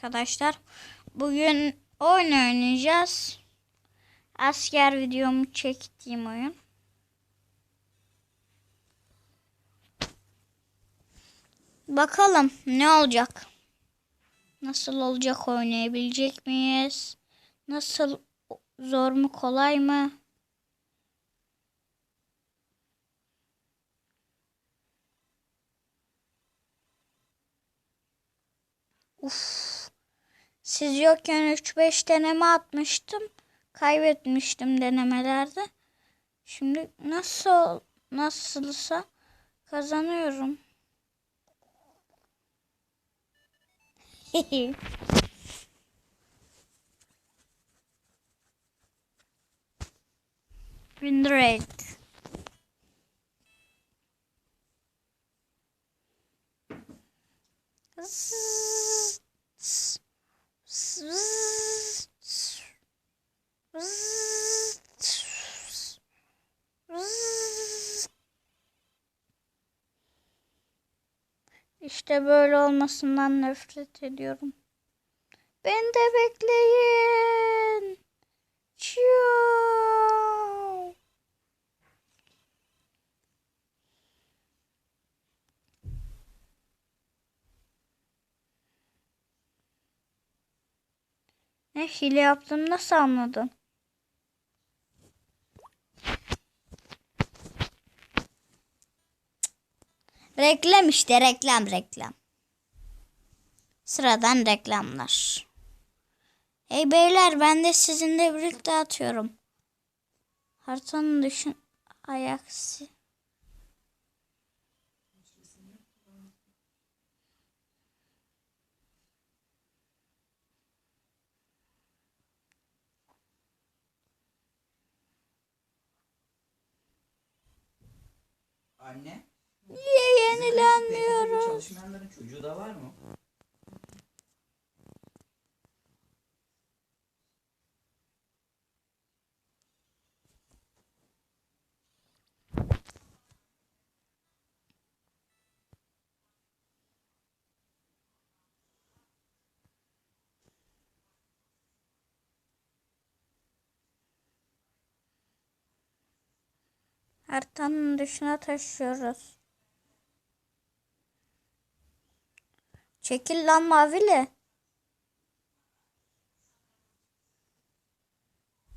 arkadaşlar. Bugün oyun oynayacağız. Asker videomu çektiğim oyun. Bakalım ne olacak? Nasıl olacak oynayabilecek miyiz? Nasıl zor mu kolay mı? Uf. Siz yokken 3-5 deneme atmıştım. Kaybetmiştim denemelerde. Şimdi nasıl nasılsa kazanıyorum. Win İşte böyle olmasından nefret ediyorum. Beni de bekleyin. Ciao. Ne hile yaptım nasıl anladın? Reklam işte reklam reklam. Sıradan reklamlar. Hey beyler ben de sizinle birlikte atıyorum. Haritanın düşün ayaksi. Anne. Yenilenmiyoruz? Çalışmayanların çocuğu da var mı? Haritanın dışına taşıyoruz. Çekil lan mavili.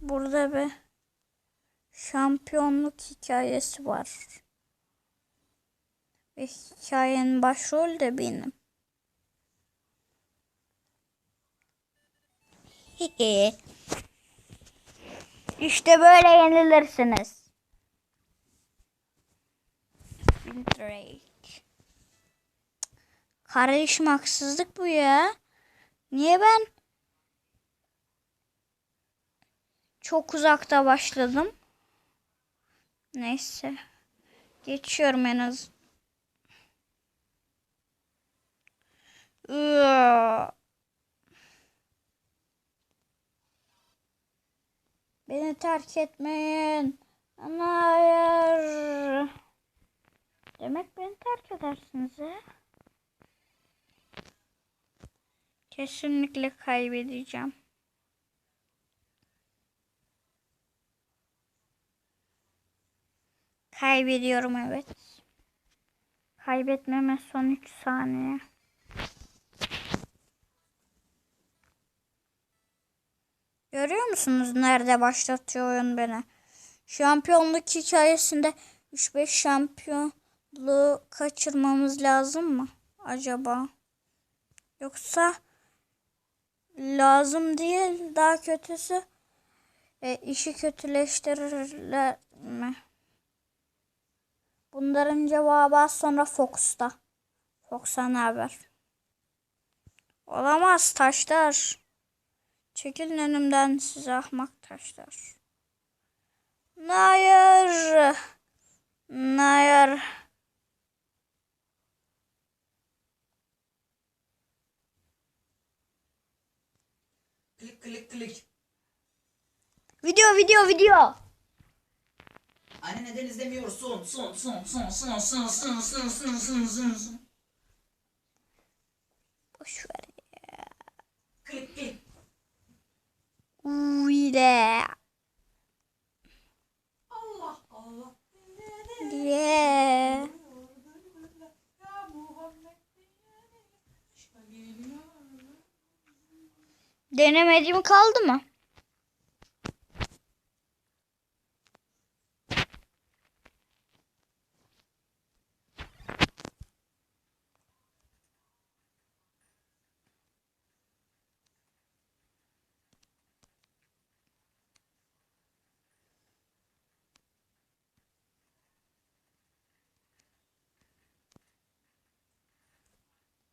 Burada bir şampiyonluk hikayesi var. Ve hikayenin başrol de benim. işte böyle yenilirsiniz. Drake. Kardeşim haksızlık bu ya. Niye ben çok uzakta başladım? Neyse. Geçiyorum en az. Beni terk etmeyin. Hayır. Demek beni terk edersiniz he? Kesinlikle kaybedeceğim. Kaybediyorum evet. Kaybetmeme son 3 saniye. Görüyor musunuz nerede başlatıyor oyun beni? Şampiyonluk hikayesinde 3-5 şampiyonluğu kaçırmamız lazım mı acaba? Yoksa lazım değil daha kötüsü e, işi kötüleştirirler mi? Bunların cevabı az sonra Fox'ta. Fox'a ne haber? Olamaz taşlar. Çekilin önümden size ahmak taşlar. Hayır. Hayır. Klik klik klik. Video video video. Anne neden izlemiyorsun? Son son son son son son son son son son son. Boş ver. Klik klik. Uy. Allah Allah. Yeah. Denemediğim kaldı mı?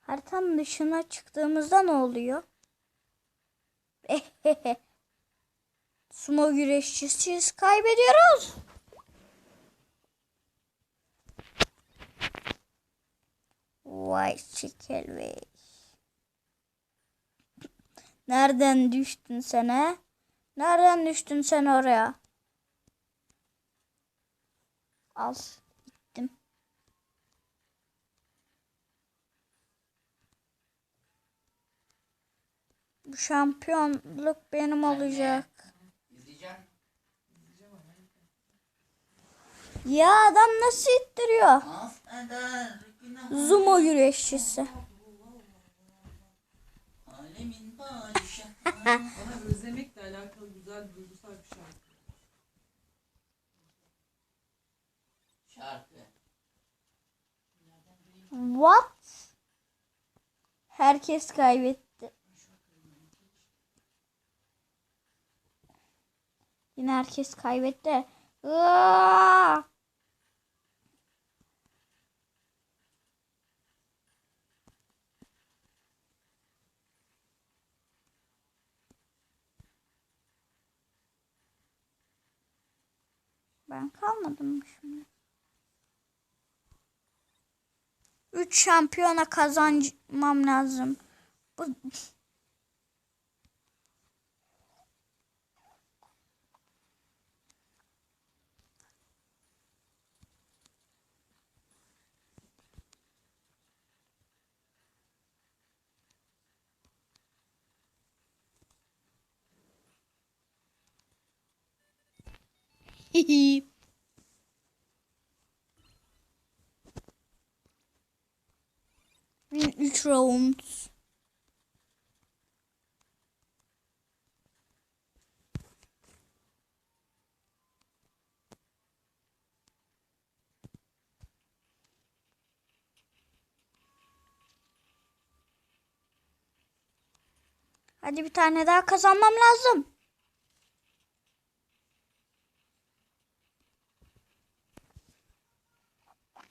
Haritanın dışına çıktığımızda ne oluyor? Sumo güreşçisiyiz kaybediyoruz. Vay çikel vay. Nereden düştün sen he? Nereden düştün sen oraya? Al. Bu şampiyonluk benim olacak. Ya adam nasıl ittiriyor? Zumo güreşçisi. Alemin padişahı. Bana özlemekle alakalı güzel duygusal bir şarkı. Şarkı. What? Herkes kaybetti. Yine herkes kaybetti. Aa! Ben kalmadım mı şimdi? 3 şampiyona kazanmam lazım. Bu Bin üç round. Hadi bir tane daha kazanmam lazım.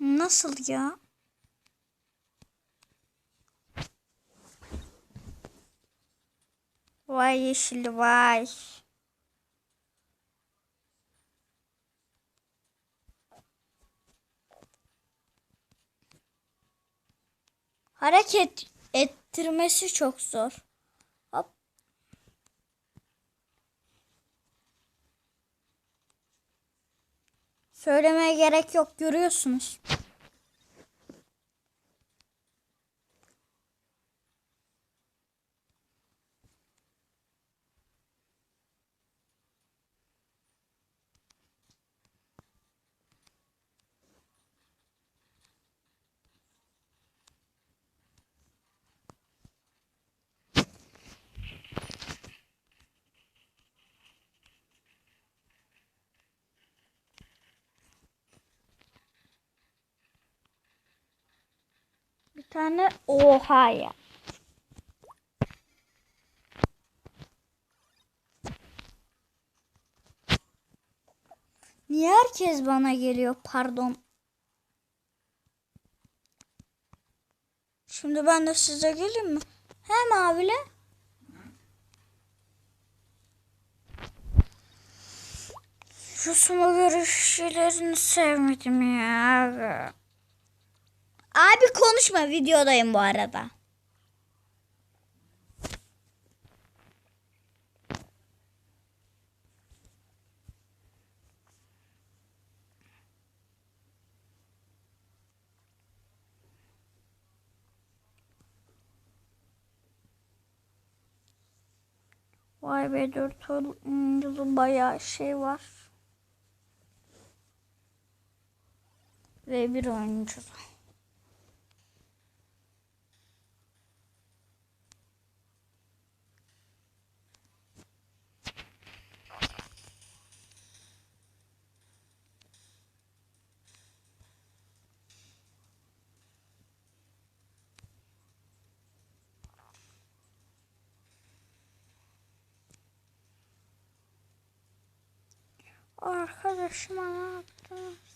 Nasıl ya? Vay yeşil vay. Hareket ettirmesi çok zor. Söylemeye gerek yok görüyorsunuz. Bir tane oha ya. Niye herkes bana geliyor? Pardon. Şimdi ben de size geleyim mi? He abile? Şu sumo görüşlerini sevmedim ya. Abi konuşma videodayım bu arada. Vay be dört yılı bayağı şey var. Ve bir oyuncu. Arkadaşıma ne yaptınız?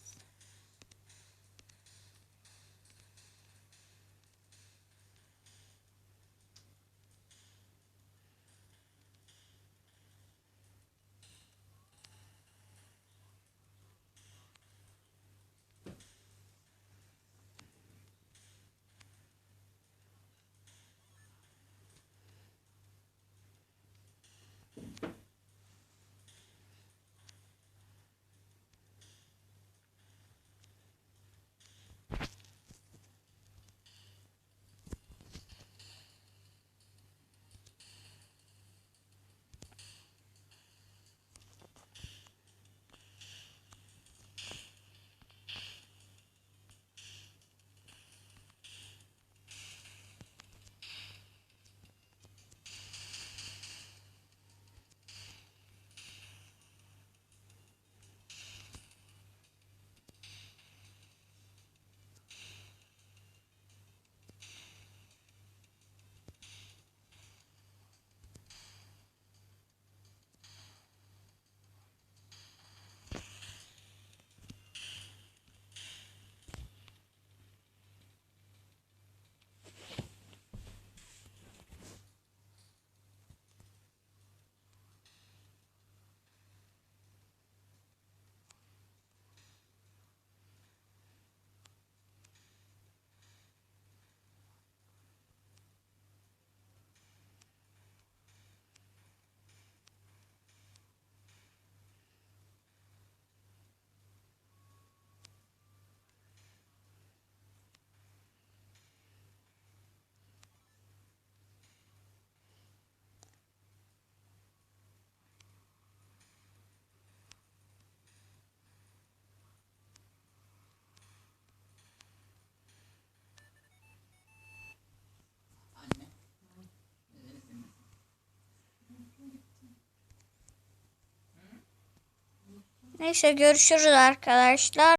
Neyse görüşürüz arkadaşlar.